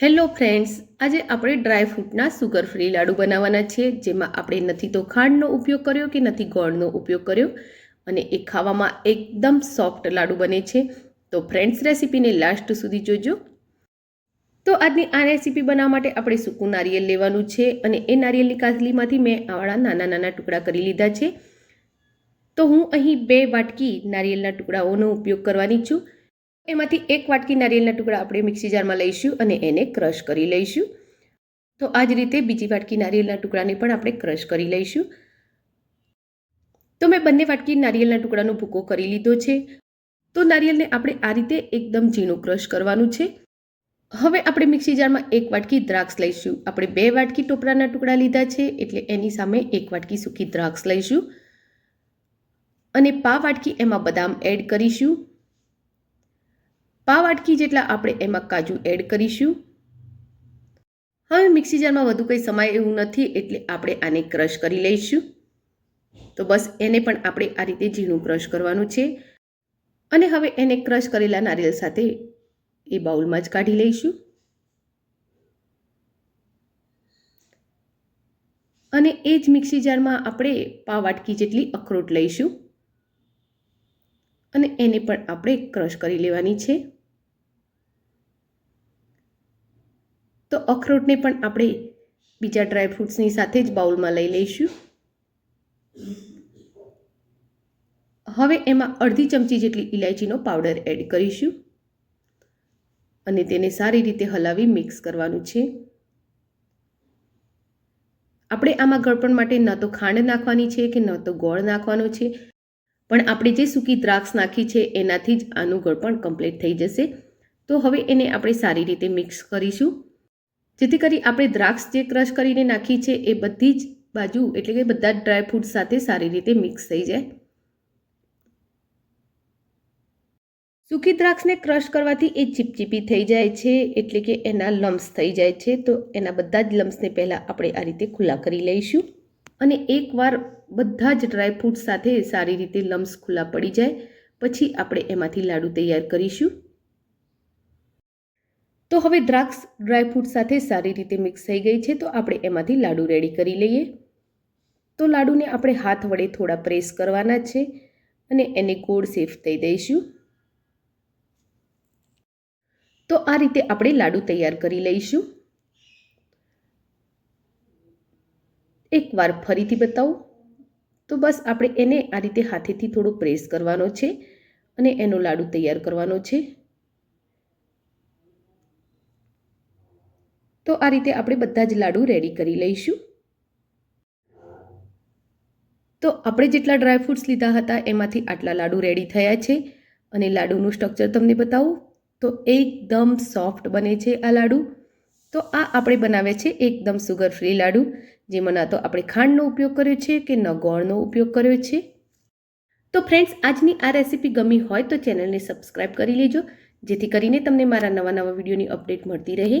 Hello friends, આજે આપણે dry ફ્રૂટના સુગર ફ્રી લાડુ બનાવવાના છે, જેમાં આપણે નથી તો ખાંડનો ઉપયોગ કર્યો કે નથી ગોળનો ઉપયોગ કર્યો અને એ ખાવામાં એકદમ સોફ્ટ લાડુ બને છે. તો ફ્રેન્ડ્સ, રેસીપીને લાસ્ટ સુધી જોજો. તો આજની આ રેસીપી બનાવવા માટે આપણે સૂકું નારિયેલ લેવાનું છે અને એ નારિયેલની કાસલીમાંથી મેં આવાળા નાના નાના ટુકડા કરી લીધા છે. તો હું અહીં બે વાટકી નારિયેલના ટુકડાઓનો ઉપયોગ કરવાની છું. એમાંથી એક વાટકી નારિયેળના ટુકડા આપણે મિક્સી જારમાં લઈશું અને એને ક્રશ કરી લઈશું. તો આ જ રીતે બીજી વાટકી નારિયેળના ટુકડાને પણ આપણે ક્રશ કરી લઈશું. તો મેં બંને વાટકી નારિયેળના ટુકડાનો ભૂકો કરી લીધો છે. તો નારિયેળને આપણે આ રીતે એકદમ ઝીણું ક્રશ કરવાનું છે. હવે આપણે મિક્સી જારમાં એક વાટકી દ્રાક્ષ લઈશું. આપણે બે વાટકી ટોપરાના ટુકડા લીધા છે, એટલે એની સામે એક વાટકી સૂકી દ્રાક્ષ લઈશું. અને પા વાટકી એમાં બદામ એડ કરીશું. પા વાટકી જેટલા આપણે એમાં કાજુ એડ કરીશું. હવે મિક્સી જારમાં વધુ કંઈ સમાય એવું નથી એટલે આપણે આને ક્રશ કરી લઈશું. તો બસ એને પણ આપણે આ રીતે ઝીણું ક્રશ કરવાનું છે. અને હવે એને ક્રશ કરેલા નારિયેળ સાથે એ બાઉલમાં જ કાઢી લઈશું. અને એ જ મિક્સી જારમાં આપણે પા વાટકી જેટલી અખરોટ લઈશું. અને એને પણ આપણે ક્રશ કરી લેવાની છે. તો અખરોટને પણ આપણે બીજા ડ્રાયફ્રૂટ્સની સાથે જ બાઉલમાં લઈ લઈશું. હવે એમાં અડધી ચમચી જેટલી ઇલાયચીનો પાવડર એડ કરીશું. અને તેને સારી રીતે હલાવી મિક્સ કરવાનું છે. આપણે આમાં ગળપણ માટે ન તો ખાંડ નાખવાની છે કે ન તો ગોળ નાખવાનો છે. પણ આપણે જે સૂકી દ્રાક્ષ નાખી છે એનાથી જ આનું ગળપણ કમ્પ્લીટ થઈ જશે. તો હવે એને આપણે સારી રીતે મિક્સ કરીશું. જેથી કરી આપણે દ્રાક્ષ જે ક્રશ કરીને નાખી છે એ બધી જ બાજુ, એટલે કે બધા જ ડ્રાય ફ્રૂટ સાથે સારી રીતે મિક્સ થઈ જાય. સૂકી દ્રાક્ષને ક્રશ કરવાથી એ ચીપચીપી થઈ જાય છે, એટલે કે એના લમ્સ થઈ જાય છે. તો એના બધા જ લમ્સને પહેલાં આપણે આ રીતે ખુલ્લા કરી લઈશું. અને એકવાર બધા જ ડ્રાય ફ્રૂટ સાથે સારી રીતે લમ્સ ખુલ્લા પડી જાય, પછી આપણે એમાંથી લાડુ તૈયાર કરીશું. તો હવે દ્રાક્ષ ડ્રાયફ્રૂટ સાથે સારી રીતે મિક્સ થઈ ગઈ છે, તો આપણે એમાંથી લાડુ રેડી કરી લઈએ. તો લાડુને આપણે હાથ વડે થોડા પ્રેસ કરવાના છે અને એને ગોળ સેફ થઈ દઈશું. તો આ રીતે આપણે લાડુ તૈયાર કરી લઈશું. એકવાર ફરીથી બતાવું. તો બસ આપણે એને આ રીતે હાથેથી થોડો પ્રેસ કરવાનો છે અને એનો લાડુ તૈયાર કરવાનો છે. તો આ રીતે આપણે બધા જ લાડુ રેડી કરી લઈશું. તો આપણે જેટલા ડ્રાયફ્રૂટ્સ લીધા હતા, એમાંથી આટલા લાડુ રેડી થયા છે. અને લાડુનું સ્ટ્રક્ચર તમને બતાવું. તો એકદમ સોફ્ટ બને છે આ લાડુ. તો આ આપણે બનાવ્યા છે એકદમ સુગર ફ્રી લાડુ, જેમાં ના તો આપણે ખાંડનો ઉપયોગ કર્યો છે કે ન ગોળનો ઉપયોગ કર્યો છે. તો ફ્રેન્ડ્સ આજની આ રેસીપી ગમી હોય તો ચેનલને સબસ્ક્રાઈબ કરી લેજો, જેથી કરીને તમને મારા નવા નવા વિડીયોની અપડેટ મળતી રહે.